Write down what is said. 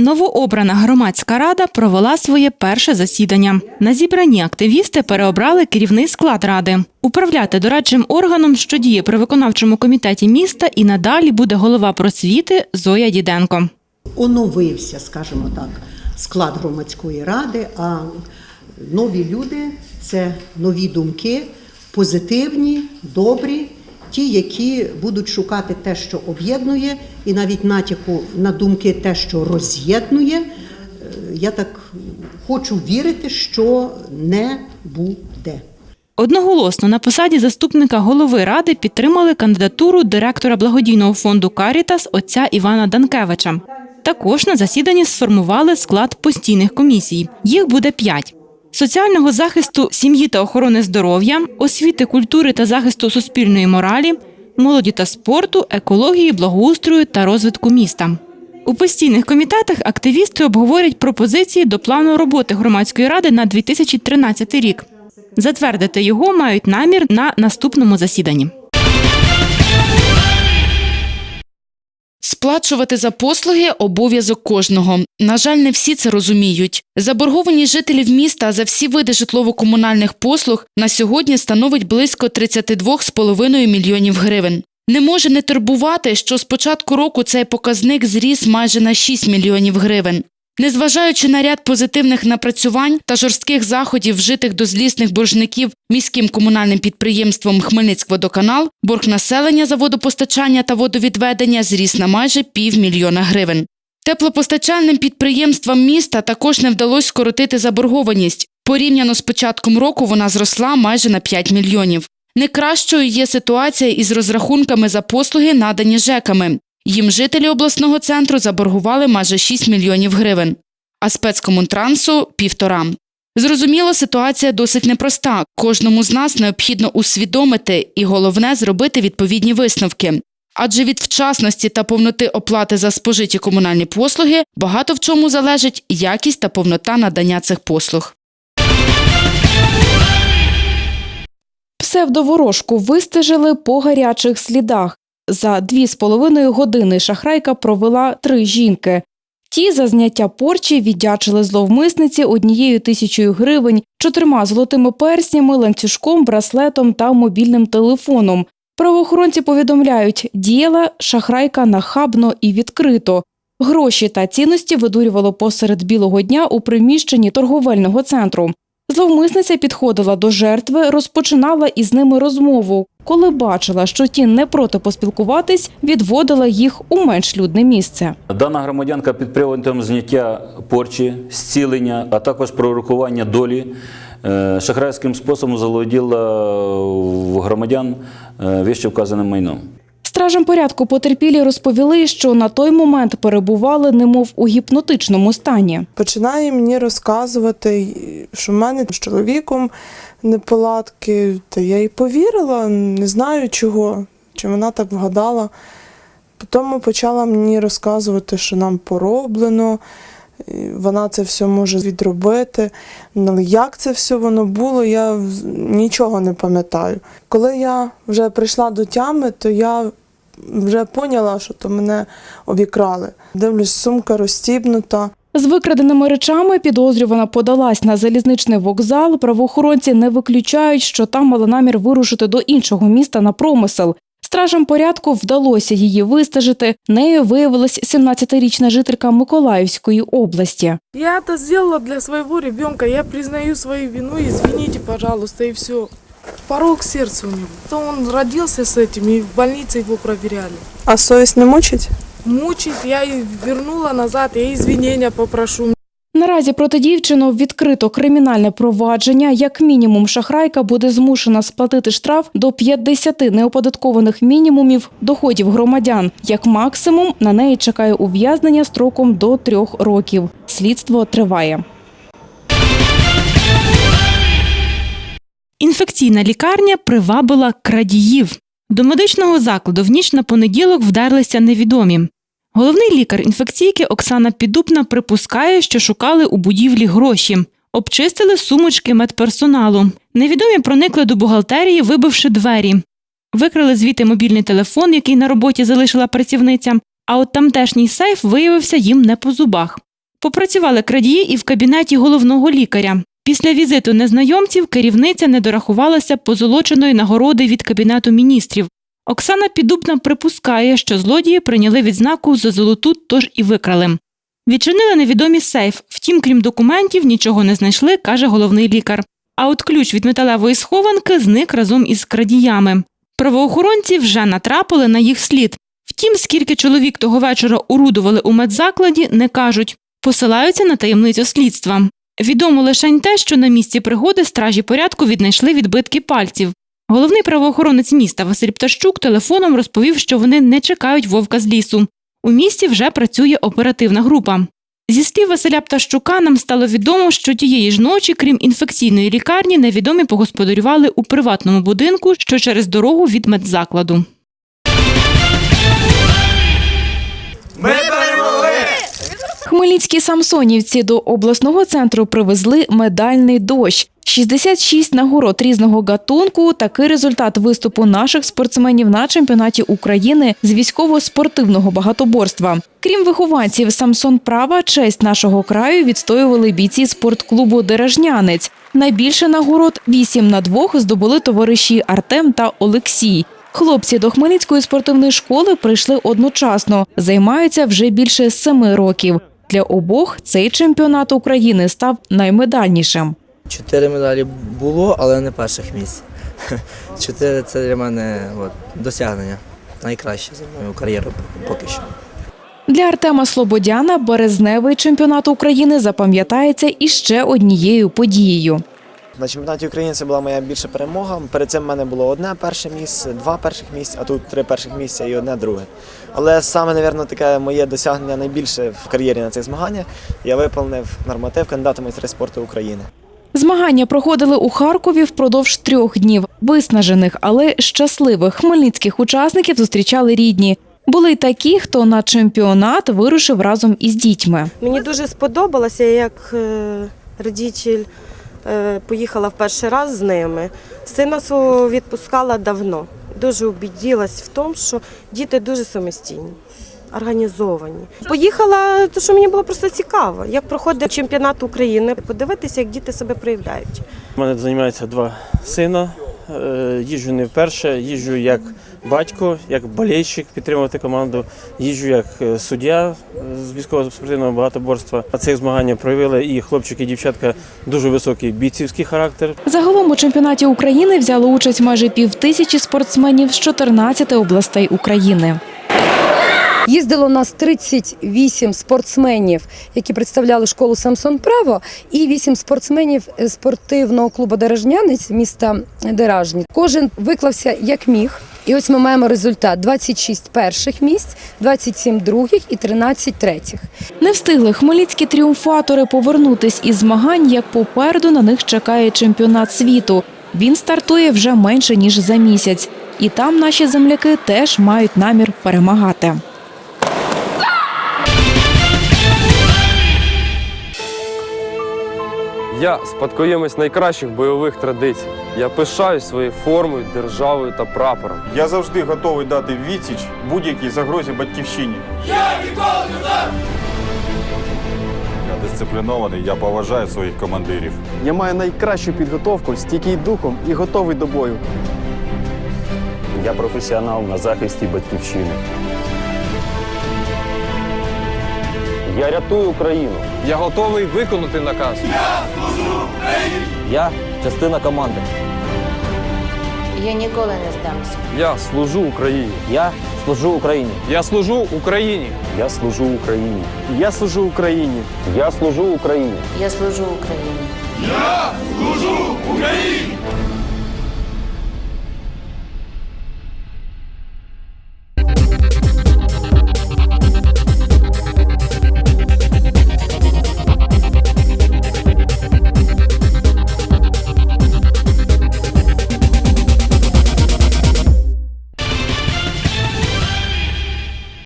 Новообрана громадська рада провела своє перше засідання. На зібранні активісти переобрали керівний склад ради. Управляти дорадчим органом, що діє при виконавчому комітеті міста, і надалі буде голова просвіти Зоя Діденко. оновився, скажімо так, склад громадської ради, а нові люди це нові думки, позитивні, добрі, ті, які будуть шукати те, що об'єднує, і навіть натяку на думки те, що роз'єднує. Е, Я так хочу вірити, що не буде. Одноголосно на посаді заступника голови ради підтримали кандидатуру директора благодійного фонду Карітас отця Івана Данкевича. Також на засіданні сформували склад постійних комісій. Їх буде п'ять. Соціального захисту сім'ї та охорони здоров'я, освіти, культури та захисту суспільної моралі, молоді та спорту, екології, благоустрою та розвитку міста. У постійних комітетах активісти обговорять пропозиції до плану роботи громадської ради на 2013 рік. Затвердити його мають намір на наступному засіданні. Сплачувати за послуги обов'язок кожного. На жаль, не всі це розуміють. Заборгованість жителів міста за всі види житлово-комунальних послуг на сьогодні становить близько 32,5 мільйонів гривень. Не може не турбувати, що з початку року цей показник зріс майже на 6 мільйонів гривень. Незважаючи на ряд позитивних напрацювань та жорстких заходів, вжитих до злісних боржників міським комунальним підприємством Хмельницькводоканал, борг населення за водопостачання та водовідведення зріс на майже півмільйона гривень. Теплопостачальним підприємствам міста також не вдалося скоротити заборгованість. Порівняно з початком року вона зросла майже на 5 мільйонів. Не кращою є ситуація із розрахунками за послуги, надані ЖЕКами. Їм жителі обласного центру заборгували майже 6 мільйонів гривень, а спецкомунтрансу – півтора. Зрозуміло, ситуація досить непроста. Кожному з нас необхідно усвідомити і головне зробити відповідні висновки. Адже від вчасності та повноти оплати за спожиті комунальні послуги багато в чому залежить якість та повнота надання цих послуг. Псевдоворожку вистежили по гарячих слідах. За дві з половиною години шахрайка провела три жінки. Ті за зняття порчі віддячили зловмисниці однією тисячою гривень, чотирма золотими перснями, ланцюжком, браслетом та мобільним телефоном. Правоохоронці повідомляють, діяла шахрайка нахабно і відкрито. Гроші та цінності видурювало посеред білого дня у приміщенні торговельного центру. Зловмисниця підходила до жертви, розпочинала із ними розмову. Коли бачила, що ті не проти поспілкуватись, відводила їх у менш людне місце. Дана громадянка під приводом зняття порчі, зцілення, а також пророкування долі е, шахрайським способом заволоділа громадян е, вище вказаним майном. Стражам порядку потерпілі розповіли, що на той момент перебували немов у гіпнотичному стані. починає мені розказувати, що в мене з чоловіком неполадки. Та я їй повірила, не знаю чого, чи вона так вгадала. Потім почала мені розказувати, що нам пороблено, вона це все може відробити. Ну, Але як це все воно було, я нічого не пам'ятаю. Коли я вже прийшла до тями, то я вже поняла, що то мене обікрали. Дивлюсь, сумка розстібнута. З викраденими речами підозрювана подалась на залізничний вокзал. Правоохоронці не виключають, що там мала намір вирушити до іншого міста на промисел. Стражам порядку вдалося її вистежити. Нею виявилась 17-річна жителька Миколаївської області. Я это сделала для своего ребенка. Я признаю свою вину. Извините, пожалуйста, и все. Порог сердца у него. То он родился с этим, и в больнице его проверяли. А совість не мучить? Мучить, я и вернула назад, я извинения попрошу. Наразі проти дівчину відкрито кримінальне провадження. Як мінімум, шахрайка буде змушена сплатити штраф до 50 неоподаткованих мінімумів доходів громадян. Як максимум на неї чекає ув'язнення строком до трьох років. Слідство триває. Інфекційна лікарня привабила крадіїв. До медичного закладу в ніч на понеділок вдерлися невідомі. Головний лікар інфекційки Оксана Підупна припускає, що шукали у будівлі гроші. Обчистили сумочки медперсоналу. Невідомі проникли до бухгалтерії, вибивши двері. Викрали звідти мобільний телефон, який на роботі залишила працівниця. А от тамтешній сейф виявився їм не по зубах. Попрацювали крадії і в кабінеті головного лікаря. Після візиту незнайомців керівниця не дорахувалася позолоченої нагороди від Кабінету міністрів. Оксана Піддубна припускає, що злодії прийняли відзнаку за золоту, тож і викрали. Відчинили невідомі сейф, втім, крім документів, нічого не знайшли, каже головний лікар. А от ключ від металевої схованки зник разом із крадіями. Правоохоронці вже натрапили на їх слід. Втім, скільки чоловік того вечора орудували у медзакладі, не кажуть. Посилаються на таємницю слідства. Відомо лише те, що на місці пригоди стражі порядку віднайшли відбитки пальців. Головний правоохоронець міста Василь Птащук телефоном розповів, що вони не чекають вовка з лісу. У місті вже працює оперативна група. Зі слів Василя Птащука нам стало відомо, що тієї ж ночі, крім інфекційної лікарні, невідомі погосподарювали у приватному будинку, що через дорогу від медзакладу. Хмельницькі самсонівці до обласного центру привезли медальний дощ. 66 нагород різного гатунку. Такий результат виступу наших спортсменів на чемпіонаті України з військово-спортивного багатоборства. Крім вихованців Самсон Права, честь нашого краю відстоювали бійці спортклубу Дережнянець. Найбільше нагород 8 на 2 здобули товариші Артем та Олексій. Хлопці до Хмельницької спортивної школи прийшли одночасно, займаються вже більше семи років. Для обох цей чемпіонат України став наймедальнішим. Чотири медалі було, але не перших місць. Чотири це для мене от, досягнення. Найкраще за мою кар'єру поки що. Для Артема Слободяна березневий чемпіонат України запам'ятається іще однією подією. На чемпіонаті України це була моя більша перемога. Перед цим в мене було одне перше місце, два перших місця, а тут три перших місця і одне друге. Але саме, мабуть, таке моє досягнення найбільше в кар'єрі на цих змаганнях. Я виповнив норматив кандидата майстри спорту України. Змагання проходили у Харкові впродовж трьох днів. Виснажених, але щасливих хмельницьких учасників зустрічали рідні. Були й такі, хто на чемпіонат вирушив разом із дітьми. Мені дуже сподобалося, як е, родитель поїхала в перший раз з ними. Сина свого відпускала давно. Дуже обіділась в тому, що діти дуже самостійні, організовані. Поїхала, тому що мені було просто цікаво, як проходить чемпіонат України, подивитися, як діти себе проявляють. У мене займаються два сина. Е, Їжджу не вперше, їжджу як батько, як болельщик підтримувати команду, їжджу як е, суддя з військово-спортивного багатоборства. На цих змаганнях проявили і хлопчики, і дівчатка дуже високий бійцівський характер. Загалом у чемпіонаті України взяло участь майже півтисячі спортсменів з 14 областей України. Їздило нас 38 спортсменів, які представляли школу Самсон Право, і 8 спортсменів спортивного клубу Дережнянець міста Деражні. Кожен виклався як міг. І ось ми маємо результат: 26 перших місць, 27 других і 13 третіх. Не встигли хмельницькі тріумфатори повернутись із змагань, як попереду на них чекає чемпіонат світу. Він стартує вже менше ніж за місяць, і там наші земляки теж мають намір перемагати. Я спадкоємець найкращих бойових традицій. Я пишаюсь своєю формою, державою та прапором. Я завжди готовий дати відсіч будь-якій загрозі батьківщині. Я ніколи не дам! Я дисциплінований, я поважаю своїх командирів. Я маю найкращу підготовку, стійкий духом і готовий до бою. Я професіонал на захисті батьківщини. Я рятую Україну. Я готовий виконати наказ. Я частина команди. Я ніколи не здамся. Я служу Україні. Я служу Україні. Я служу Україні. Я служу Україні. Я служу Україні. Я служу Україні. Я служу Україні. Я Служу Україні!